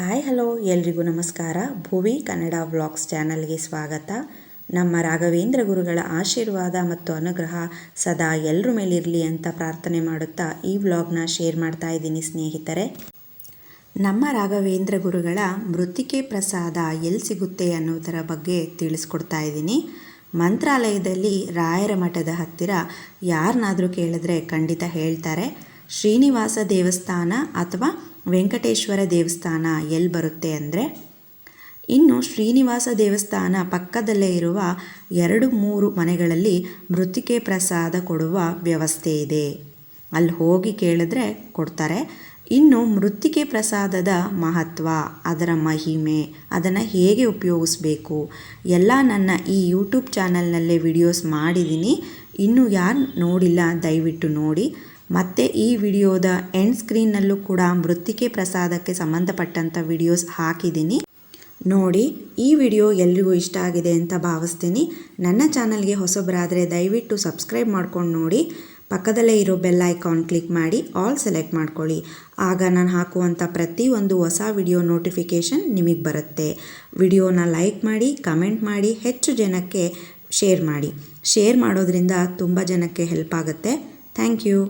Hi, hello. ಎಲ್ರಿಗೂ ನಮಸ್ಕಾರ. ಭುವಿ Kannada vlogs ಚಾನಲ್ಗೆ ಸ್ವಾಗತ. ನಮ್ಮ ರಾಘವೇಂದ್ರ ಗುರುಗಳ ಆಶೀರ್ವಾದ ಮತ್ತು ಅನುಗ್ರಹ ಸದಾ ಎಲ್ಲರ ಮೇಲಿರಲಿ ಅಂತ ಪ್ರಾರ್ಥನೆ ಮಾಡುತ್ತಾ ಈ ವ್ಲಾಗ್ನ ಶೇರ್ ಮಾಡ್ತಾ ಇದ್ದೀನಿ ಸ್ನೇಹಿತರೆ. ನಮ್ಮ ರಾಘವೇಂದ್ರ ಗುರುಗಳ ಮೃತ್ತಿಕೆ ಪ್ರಸಾದ ಎಲ್ಲಿ ಸಿಗುತ್ತೆ ಅನ್ನೋದರ ಬಗ್ಗೆ ತಿಳಿಸ್ಕೊಡ್ತಾ ಇದ್ದೀನಿ. ಮಂತ್ರಾಲಯದಲ್ಲಿ ರಾಯರ ಮಠದ ಹತ್ತಿರ ಯಾರನ್ನಾದರೂ ಕೇಳಿದ್ರೆ ಖಂಡಿತ ಹೇಳ್ತಾರೆ. ಶ್ರೀನಿವಾಸ ದೇವಸ್ಥಾನ ಅಥವಾ ವೆಂಕಟೇಶ್ವರ ದೇವಸ್ಥಾನ ಎಲ್ಲಿ ಬರುತ್ತೆ ಅಂದರೆ ಇನ್ನು ಶ್ರೀನಿವಾಸ ದೇವಸ್ಥಾನ ಪಕ್ಕದಲ್ಲೇ ಇರುವ ಎರಡು ಮೂರು ಮನೆಗಳಲ್ಲಿ ಮೃತ್ತಿಕೆ ಪ್ರಸಾದ ಕೊಡುವ ವ್ಯವಸ್ಥೆ ಇದೆ. ಅಲ್ಲಿ ಹೋಗಿ ಕೇಳಿದ್ರೆ ಕೊಡ್ತಾರೆ. ಇನ್ನು ಮೃತ್ತಿಕೆ ಪ್ರಸಾದದ ಮಹತ್ವ, ಅದರ ಮಹಿಮೆ, ಅದನ್ನು ಹೇಗೆ ಉಪಯೋಗಿಸ್ಬೇಕು, ಎಲ್ಲ ನನ್ನ ಈ ಯೂಟ್ಯೂಬ್ ಚಾನಲ್ನಲ್ಲೇ ವಿಡಿಯೋಸ್ ಮಾಡಿದ್ದೀನಿ ಇನ್ನೂ ಯಾರು ನೋಡಿಲ್ಲ ದಯವಿಟ್ಟು ನೋಡಿ. ಮತ್ತು ಈ ವಿಡಿಯೋದ ಎಂಡ್ ಸ್ಕ್ರೀನ್ನಲ್ಲೂ ಕೂಡ ಮೃತ್ತಿಕೆ ಪ್ರಸಾದಕ್ಕೆ ಸಂಬಂಧಪಟ್ಟಂಥ ವಿಡಿಯೋಸ್ ಹಾಕಿದ್ದೀನಿ. ನೋಡಿ, ಈ ವಿಡಿಯೋ ಎಲ್ರಿಗೂ ಇಷ್ಟ ಆಗಿದೆ ಅಂತ ಭಾವಿಸ್ತೀನಿ. ನನ್ನ ಚಾನಲ್ಗೆ ಹೊಸಬರಾದರೆ ದಯವಿಟ್ಟು ಸಬ್ಸ್ಕ್ರೈಬ್ ಮಾಡ್ಕೊಂಡು ನೋಡಿ. ಪಕ್ಕದಲ್ಲೇ ಇರೋ ಬೆಲ್ ಐಕಾನ್ ಕ್ಲಿಕ್ ಮಾಡಿ ಆಲ್ ಸೆಲೆಕ್ಟ್ ಮಾಡ್ಕೊಳ್ಳಿ. ಆಗ ನಾನು ಹಾಕುವಂಥ ಪ್ರತಿಯೊಂದು ಹೊಸ ವಿಡಿಯೋ ನೋಟಿಫಿಕೇಷನ್ ನಿಮಗೆ ಬರುತ್ತೆ. ವಿಡಿಯೋನ ಲೈಕ್ ಮಾಡಿ ಕಮೆಂಟ್ ಮಾಡಿ, ಹೆಚ್ಚು ಜನಕ್ಕೆ ಶೇರ್ ಮಾಡಿ. ಶೇರ್ ಮಾಡೋದ್ರಿಂದ ತುಂಬ ಜನಕ್ಕೆ ಹೆಲ್ಪ್ ಆಗುತ್ತೆ. Thank you